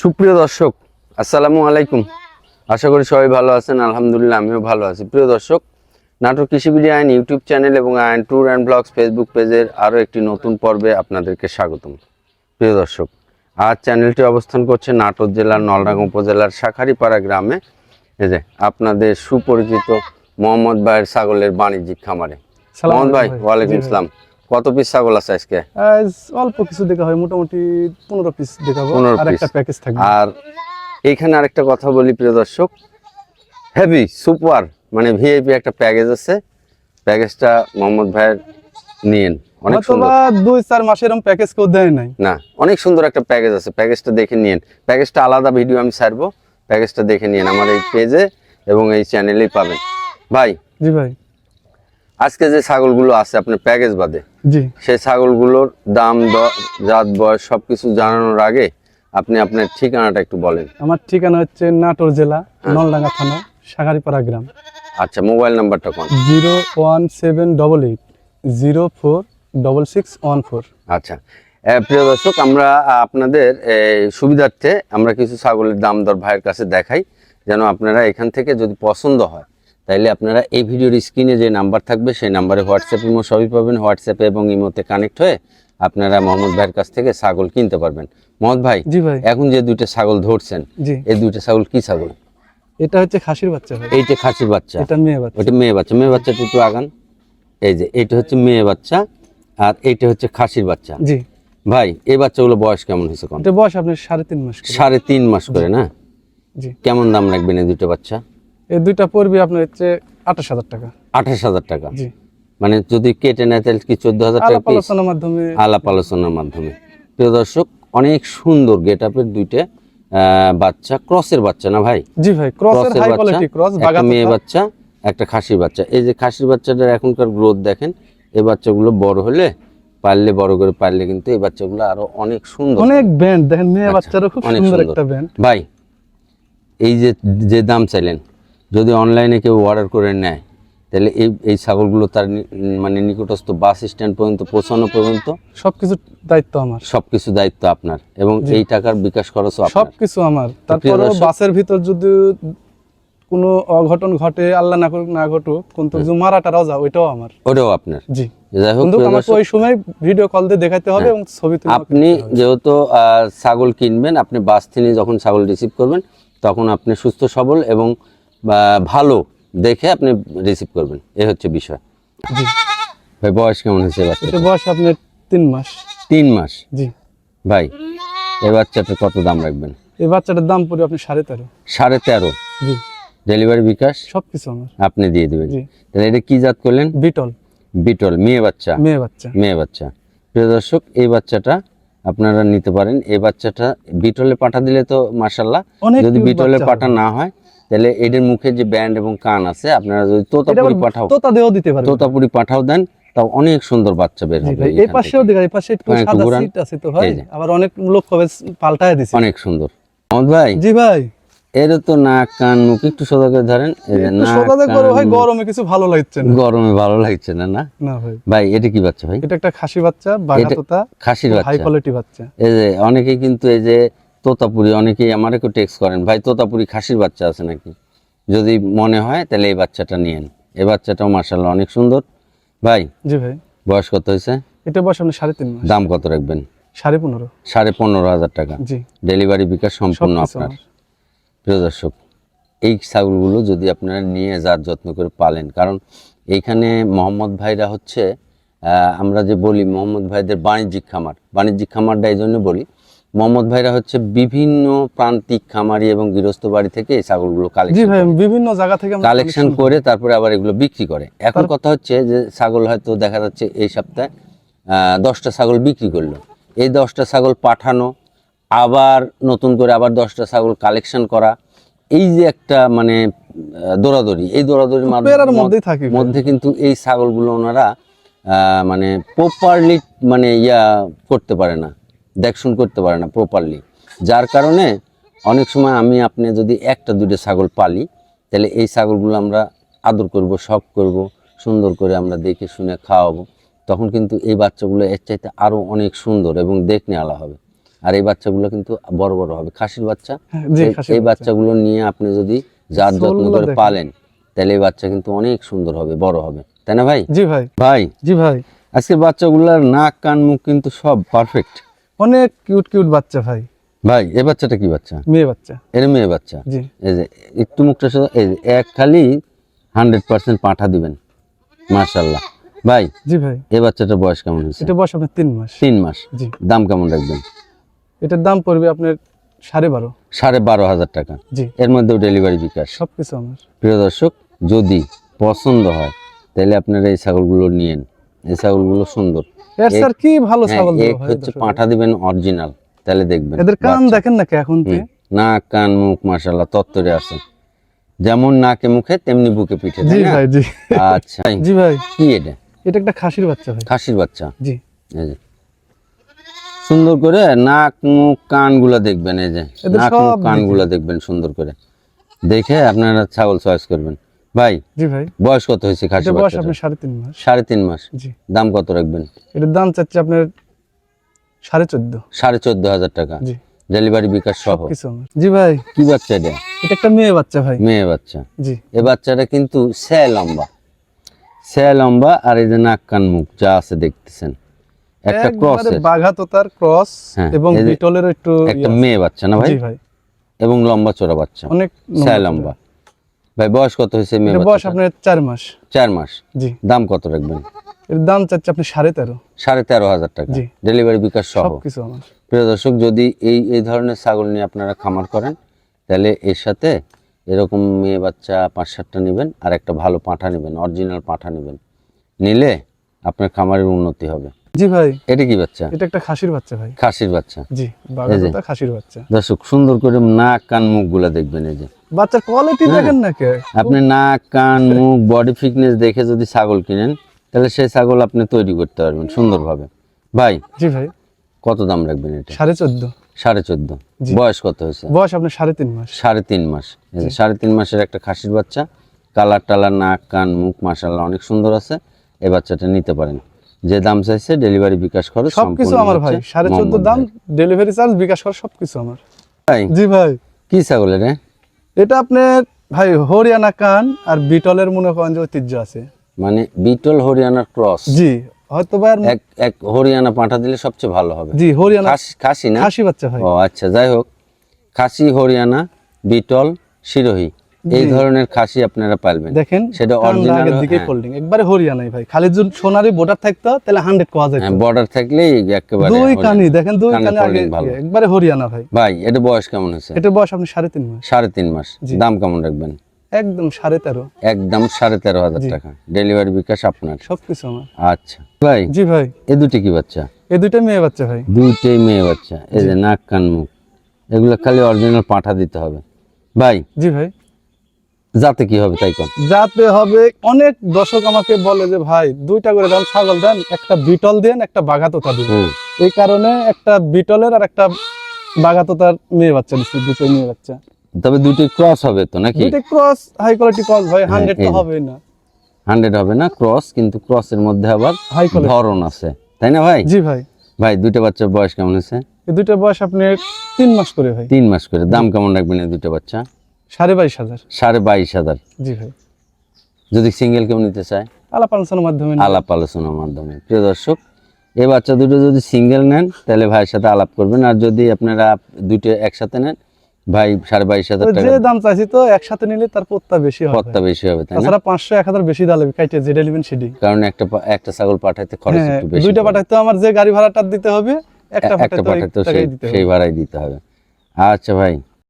সুপ্রিয় দর্শক আসসালামু আলাইকুম। আশা করি সবাই ভালো আছেন আলহামদুলিল্লাহ আমিও ভালো আছি। প্রিয় দর্শক নাটক কৃষিবিডি আইন ইউটিউব চ্যানেল এবং আইন ট্যুর অ্যান্ড ব্লগস ফেসবুক পেজের আরও একটি নতুন পর্বে আপনাদেরকে স্বাগতম। প্রিয় দর্শক আজ চ্যানেলটি অবস্থান করছে নাটোর জেলার নলডাঙ্গা উপজেলার শাখারিপাড়া গ্রামে। এই যে আপনাদের সুপরিচিত মোহাম্মদ ভাইয়ের ছাগলের বাণিজ্যিক খামারে। মোহাম্মদ ভাই ওয়ালাইকুম আসসালাম কত পিস ছাগল আছে আজকে? আজ অল্প কিছু দেখা হয় মোটামুটি পনেরো পিস দেখাবো 15 আর একটা। প্যাকেজ থাকবে। আর এইখানে আরেকটা কথা বলি প্রিয় দর্শক। হেভি সুপার মানে ভিআইপি একটা প্যাকেজ আছে। প্যাকেজটা মোহাম্মদ ভাইয়ের নিয়েন। অনেক সুন্দর। দুই চার মাসে এরকম প্যাকেজ কেউ দেয় নাই। না অনেক সুন্দর একটা প্যাকেজ আছে। প্যাকেজটা দেখে নিয়েন। প্যাকেজটা আলাদা ভিডিও আমি ছাড়বো। প্যাকেজটা দেখে নিয়েন আমার এই পেজে এবং এই চ্যানেলেই পাবেন। ভাই জি ভাই। আজকে যে ছাগলগুলো আছে আপনার প্যাকেজ বাদে। জি। সেই ছাগলগুলোর দাম জাত বয়স সবকিছু জানানোর আগে আপনি আপনার ঠিকানাটা একটু বলেন। আমার ঠিকানা হচ্ছে নাটোর জেলা হ্যাঁ। নলডাঙ্গা থানা সাগারিপাড়া গ্রাম। আচ্ছা মোবাইল নাম্বারটা কোন? Zero one seven double eight zero four double six one four. আচ্ছা। প্রিয় দর্শক আমরা আপনাদের সুবিধার্থে আমরা কিছু ছাগলের দাম দর ভাইয়ের কাছে দেখাই যেন আপনারা এখান থেকে যদি পছন্দ হয় তাইলে আপনারা এই ভিডিওর স্ক্রিনে যে নাম্বার থাকবে সেই নাম্বারে হোয়াটসঅ্যাপ ইমো সবই পাবেন। হোয়াটসঅ্যাপে এবং ইমোতে কানেক্ট হয়ে আপনারা মোহাম্মদ ভাইয়ের কাছ থেকে ছাগল কিনতে পারবেন। মোহাম্মদ ভাই জি ভাই। এখন যে দুইটা ছাগল ধরছেন এই দুইটা ছাগল কি ছাগল? এটা হচ্ছে খাসির বাচ্চা এইটা খাসির বাচ্চা। এটা মেয়ে বাচ্চা। ওইটা মেয়ে বাচ্চা। মেয়ে বাচ্চাটা একটু আগান। এই যে এটা হচ্ছে মেয়ে বাচ্চা আর এইটা হচ্ছে খাসির বাচ্চা। জি। ভাই এই বাচ্চাগুলো বয়স কেমন হয়েছে কোন? এটা বয়স আপনার সাড়ে তিন মাস করে। সাড়ে তিন মাস করে না? জি। কেমন দাম রাখবেন এই দুটো বাচ্চা? এই দুইটা পড়বে আপনার হচ্ছে আঠাশ হাজার টাকা। আঠাশ হাজার টাকা। জি। মানে যদি কেটে নেয় তাহলে কি চোদ্দ হাজার টাকা আলোচনার মাধ্যমে। আলাপ আলোচনার মাধ্যমে। প্রিয় দর্শক অনেক সুন্দর গেট আপের দুইটা বাচ্চা ক্রসের বাচ্চা না ভাই? জি ভাই ক্রসের হাই বাচ্চা কোয়ালিটি ক্রস মেয়ে বাচ্চা একটা খাসির বাচ্চা। এই যে খাসির বাচ্চাটার এখনকার গ্রোথ দেখেন এই বাচ্চাগুলো বড় হলে পারলে বড় করে পারলে কিন্তু এই বাচ্চাগুলো আরও অনেক সুন্দর। অনেক ব্যান্ড দেখেন মেয়ে আচ্ছা, বাচ্চারও খুব সুন্দর। একটা ব্যান্ড ভাই এই যে যে দাম চাইলেন যদি অনলাইনে কেউ অর্ডার করে নেয় তাহলে এই এই ছাগলগুলো তার মানে নিকটস্থ বাস স্ট্যান্ড পর্যন্ত পৌঁছানো পর্যন্ত সবকিছু দায়িত্ব আমার। সবকিছু দায়িত্ব আপনার এবং এই টাকার বিকাশ খরচও সবকিছু আমার। তারপরে বাসের ভিতর যদি কোনো অঘটন ঘটে আল্লাহ না করুক না ঘটুক কিন্তু যে মারাটারাও যাও ওইটাও আমার। ওটাও আপনার। জি। যাই হোক আমাকে ওই সময় ভিডিও কল দিয়ে দেখাতে হবে এবং ছবি আপনি যেহেতু ছাগল কিনবেন আপনি বাস থেকে যখন ছাগল রিসিভ করবেন তখন আপনি সুস্থ সবল এবং বা, ভালো দেখে আপনি রিসিভ করবেন। এই হচ্ছে বিষয়। জি ভাই বয়স কেমন হয়েছে বাচ্চা বয়স আপনার তিন মাস। তিন মাস? জি। ভাই এই বাচ্চাটার কত দাম রাখবেন? এই বাচ্চাটার দাম পড়বে আপনি সাড়ে তেরো। সাড়ে তেরো? জি। ডেলিভারি বিকাশ? সবকিছু আমার। আপনি দিয়ে দেবেন। জি। তাহলে এটা কি জাত করলেন? বিটল। বিটল মেয়ে বাচ্চা? মেয়ে বাচ্চা। মেয়ে বাচ্চা। প্রিয় দর্শক এই বাচ্চাটা আপনারা নিতে পারেন। এই বাচ্চাটা বিটলে পাঠা দিলে তো মাসাল্লাহ যদি বিটলে পাঠা না হয় তাহলে এদের মুখে যে ব্যান্ড এবং কান আছে আপনারা যদি তোতাপুরি পাঠাও তোতা দেও দিতে পারবে। তোতাপুরি পাঠাও দেন তাও অনেক সুন্দর বাচ্চা বের হবে এই পাশেও। দেখা এই পাশে একটু সাদা সিট আছে তো ভাই আবার অনেক লোক কবে পাল্টায় দিছে। অনেক সুন্দর। আমার ভাই জি ভাই। এর তো নাক কান মুখ একটু সোজা করে ধরেন একটু নাক, সোজা দিয়ে ভাই গরমে কিছু ভালো লাগছে না। গরমে ভালো লাগছে না না? না ভাই। ভাই এটা কি বাচ্চা ভাই? এটা একটা খাসি বাচ্চা বাঘাতোতা খাসির বাচ্চা। হাই কোয়ালিটি বাচ্চা। এই যে অনেকেই কিন্তু এই যে তোতাপুরি অনেকেই আমার একটু টেক্স করেন ভাই তোতাপুরি খাসির বাচ্চা আছে নাকি? যদি মনে হয় তাহলে এই বাচ্চাটা নিয়েন এই বাচ্চাটাও মার্শাল্লাহ অনেক সুন্দর। ভাই জি ভাই। বয়স কত হয়েছে? এটা বয়স আপনি সাড়ে তিন দাম কত রাখবেন? সাড়ে পনেরো। সাড়ে পনেরো হাজার টাকা। জি। ডেলিভারি বিকাশ সম্পূর্ণ আপনার। প্রিয় দর্শক এই ছাগলগুলো যদি আপনারা নিয়ে যার যত্ন করে পালেন কারণ এইখানে মোহাম্মদ ভাইরা হচ্ছে আহ, আমরা যে বলি মোহাম্মদ ভাইদের বাণিজ্যিক খামার। বাণিজ্যিক খামারটা এই জন্য বলি মোহাম্মদ ভাইরা হচ্ছে বিভিন্ন প্রান্তিক খামারি এবং গৃহস্থ বাড়ি থেকে এই ছাগলগুলো কালেকশন বিভিন্ন জায়গা থেকে কালেকশন করে তারপরে আবার এগুলো বিক্রি করে। এখন কথা হচ্ছে যে ছাগল হয়তো দেখা যাচ্ছে এই সপ্তাহে দশটা ছাগল বিক্রি করল। এই দশটা ছাগল পাঠানো আবার নতুন করে আবার দশটা ছাগল কালেকশন করা এই যে একটা মানে দৌড়াদৌড়ি এই দৌড়াদৌড়ির মাধ্যমে-। মধ্যে কিন্তু এই ছাগলগুলো ওনারা মানে প্রপারলি মানে ইয়া করতে পারে না। দেখশুন করতে পারে না প্রপারলি যার কারণে অনেক সময় আমি আপনি যদি একটা দুটো ছাগল পালি তাহলে এই ছাগলগুলো আমরা আদর করব শখ করব সুন্দর করে আমরা দেখে শুনে খাওয়াবো। তখন কিন্তু এই বাচ্চাগুলো এর চাইতে আরও অনেক সুন্দর এবং দেখনে আলা হবে। আর এই বাচ্চাগুলো কিন্তু বড় বড় হবে। খাসির বাচ্চা? হ্যাঁ, এই-। বাচ্চাগুলো নিয়ে আপনি যদি যার যত্ন করে পালেন তাহলে এই বাচ্চা কিন্তু অনেক সুন্দর হবে বড় হবে। তাই না ভাই? জি ভাই। ভাই? জি ভাই। আজকের বাচ্চাগুলোর নাক কান মুখ কিন্তু সব পারফেক্ট অনেক কিউট কিউট বাচ্চা ভাই। ভাই এ বাচ্চাটা কি বাচ্চা? মেয়ে বাচ্চা। এর মেয়ে বাচ্চা? জি। এই যে একটু মুখটা শুধু এই যে এক খালি হান্ড্রেড পার্সেন্ট পাঠা দিবেন। মার্শাল্লাহ ভাই জি ভাই। এই বাচ্চাটার বয়স কেমন হয়েছে? এটা বয়স আপনার তিন মাস। তিন মাস। জি। দাম কেমন রাখবেন? এটার দাম পড়বে আপনার সাড়ে বারো। সাড়ে বারো হাজার টাকা। জি। এর মধ্যেও ডেলিভারি বিকাশ। সব কিছু আমার। প্রিয় দর্শক যদি পছন্দ হয় তাহলে আপনারা এই ছাগলগুলো নিয়েন। এই ছাগলগুলো সুন্দর। এর স্যার কি ভালো হ্যাঁ, ছাগল এক হচ্ছে। পাঠা দিবেন অরিজিনাল তাহলে দেখবেন। এদের কান। দেখেন নাকি এখন নাক কান মুখ মাশাল্লাহ তত্তরে আছে। যেমন নাকে মুখে তেমনি বুকে পিঠে জি ভাই জি। আচ্ছা জি ভাই। কি এটা? এটা একটা খাসির বাচ্চা ভাই। খাসির বাচ্চা? জি। সুন্দর করে নাক মুখ কানগুলো দেখবেন এই যে। নাক মুখ কানগুলো দেখবেন সুন্দর করে। দেখে আপনারা ছাগল চয়েস করবেন। ভাই জি ভাই। বয়স কত হয়েছে খাসি বয়স আপনার সাড়ে তিন মাস। সাড়ে তিন মাস। জি। দাম কত রাখবেন? এটার দাম চাচ্ছে আপনার সাড়ে চোদ্দ। সাড়ে চোদ্দ হাজার টাকা। জি। ডেলিভারি বিকাশ সহ। জি ভাই। কি বাচ্চা এটা? এটা একটা মেয়ে বাচ্চা ভাই। মেয়ে বাচ্চা। জি। এ বাচ্চাটা কিন্তু সে লম্বা। সে লম্বা আর এই যে নাক কান মুখ যা আছে দেখতেছেন। একটা ক্রস বাঘা তোতার ক্রস এবং এই বিটলের একটু একটা ইয়ে মেয়ে বাচ্চা না ভাই? জি ভাই। এবং লম্বা চোরা বাচ্চা। অনেক সে লম্বা। ভাই বয়স কত হয়েছে মেয়ে বয়স আপনার চার মাস। চার মাস? জি। দাম কত রাখবেন? এর দাম চাচ্ছে আপনি সাড়ে তেরো। সাড়ে তেরো হাজার টাকা। জি। ডেলিভারি বিকাশ সহ। কিছু আমার। প্রিয় দর্শক যদি এই এই ধরনের ছাগল নিয়ে আপনারা খামার করেন তাহলে এর সাথে এরকম মেয়ে বাচ্চা পাঁচ সাতটা নেবেন আর একটা ভালো পাঁঠা নেবেন অরিজিনাল পাঁঠা নেবেন। নিলে আপনার খামারের উন্নতি হবে। জি ভাই। এটা কি বাচ্চা? এটা একটা খাসির বাচ্চা ভাই। খাসির বাচ্চা। জি খাসির বাচ্চা। দর্শক সুন্দর করে নাক কান মুখগুলা দেখবেন এই যে। বাচ্চার কোয়ালিটি হ্যাঁ। দেখেন না কে? আপনি নাক কান মুখ বডি ফিটনেস দেখে যদি ছাগল কিনেন তাহলে সেই ছাগল আপনি তৈরি করতে পারবেন সুন্দরভাবে। ভাই জি ভাই। কত দাম রাখবেন এটা? সাড়ে চোদ্দ। সাড়ে চোদ্দ। বয়স কত হয়েছে? বয়স আপনার সাড়ে তিন মাস। সাড়ে তিন মাস। সাড়ে তিন মাসের একটা খাসির বাচ্চা। কালার টালার নাক কান মুখ মাসাল্লাহ অনেক সুন্দর আছে। এই বাচ্চাটা নিতে পারেন। যে দাম চাইছে ডেলিভারি বিকাশ খরচ সবকিছু আমার ভাই। সাড়ে চোদ্দ দাম ডেলিভারি চার্জ বিকাশ করা সবকিছু আমার। জি ভাই। কি ছাগলের রে এটা আপনার ভাই হরিয়ানা কান আর বিটলের মনে করেন যে ঐতিহ্য আছে। মানে বিটল হরিয়ানার ক্রস। জি হয়তো ভাই এক এক হরিয়ানা পাঠা দিলে সবচেয়ে ভালো হবে। জি হরিয়ানা খাসি না? খাসি বাচ্চা ভাই। ও আচ্ছা যাই হোক। খাসি হরিয়ানা বিটল শিরোহী। এই ধরনের খাসি আপনারা পালবেন। দেখেন সেটা আগের দিকে হ্যাঁ। ফোল্ডিং একবারে হরিয়ানাই ভাই। খালি যদি সোনারি বোর্ডার থাকতো তাহলে হান্ড্রেড কোয়া যেত। বর্ডার থাকলেই একেবারে দুই কানি দেখেন দুই কানি আগে। একবারে হরিয়ানা ভাই। ভাই এটা বয়স কেমন হয়েছে এটা বয়স আপনি সাড়ে তিন মাস। সাড়ে তিন মাস। দাম কেমন রাখবেন? একদম সাড়ে তেরো। একদম সাড়ে তেরো হাজার জি। টাকা। ডেলিভারি বিকাশ আপনার। সবকিছু আমার। আচ্ছা। ভাই জি ভাই। এ দুটি কি বাচ্চা? এই দুটো মেয়ে বাচ্চা ভাই। দুইটাই মেয়ে বাচ্চা। এই যে নাক কান মুখ। এগুলো খালি অরিজিনাল পাঠা দিতে হবে। ভাই জি ভাই। যাতে কি হবে তাই কম যাতে হবে অনেক দর্শক আমাকে বলে যে ভাই দুইটা করে দাম ছাগল দেন একটা বিটল দেন একটা বাঘাতোতা দিন। এই কারণে একটা বিটলের আর একটা বাঘাতোতার মেয়ে বাচ্চা দিচ্ছি দুটো মেয়ে বাচ্চা। তবে দুটি ক্রস হবে তো নাকি? দুইটা ক্রস হাই কোয়ালিটি ক্রস ভাই হান্ড্রেড এই তো যে। হবেই না। হান্ড্রেড হবে না ক্রস কিন্তু ক্রসের মধ্যে আবার হাই ধরন আছে। তাই না ভাই? জি ভাই। ভাই দুইটা বাচ্চার বয়স কেমন আছে এই দুইটা বয়স আপনার তিন মাস করে ভাই। তিন মাস করে। দাম কেমন রাখবেন এই দুইটা বাচ্চা? সাড়ে বাইশ হাজার। সাড়ে বাইশ হাজার। জি ভাই। যদি সিঙ্গেল কেউ নিতে চায়? আলাপ আলোচনার মাধ্যমে আলাপ আলোচনার মাধ্যমে। প্রিয় দর্শক এই বাচ্চা দুটো যদি সিঙ্গেল নেন তাহলে ভাইয়ের সাথে আলাপ করবেন। আর যদি আপনারা দুটো একসাথে নেন ভাই সাড়ে বাইশ হাজার টাকা যে দাম চাইছি তো একসাথে নিলে তার পত্তা বেশি হবে। পত্তা বেশি হবে তাছাড়া পাঁচশো এক হাজার বেশি দালে কাইটে যেটা নেবেন সেটি কারণ একটা একটা ছাগল পাঠাইতে খরচ হ্যাঁ একটু বেশি দুইটা পাঠাইতে আমার যে গাড়ি ভাড়াটা দিতে হবে একটা পাঠাইতে সেই ভাড়াই দিতে হবে। আচ্ছা ভাই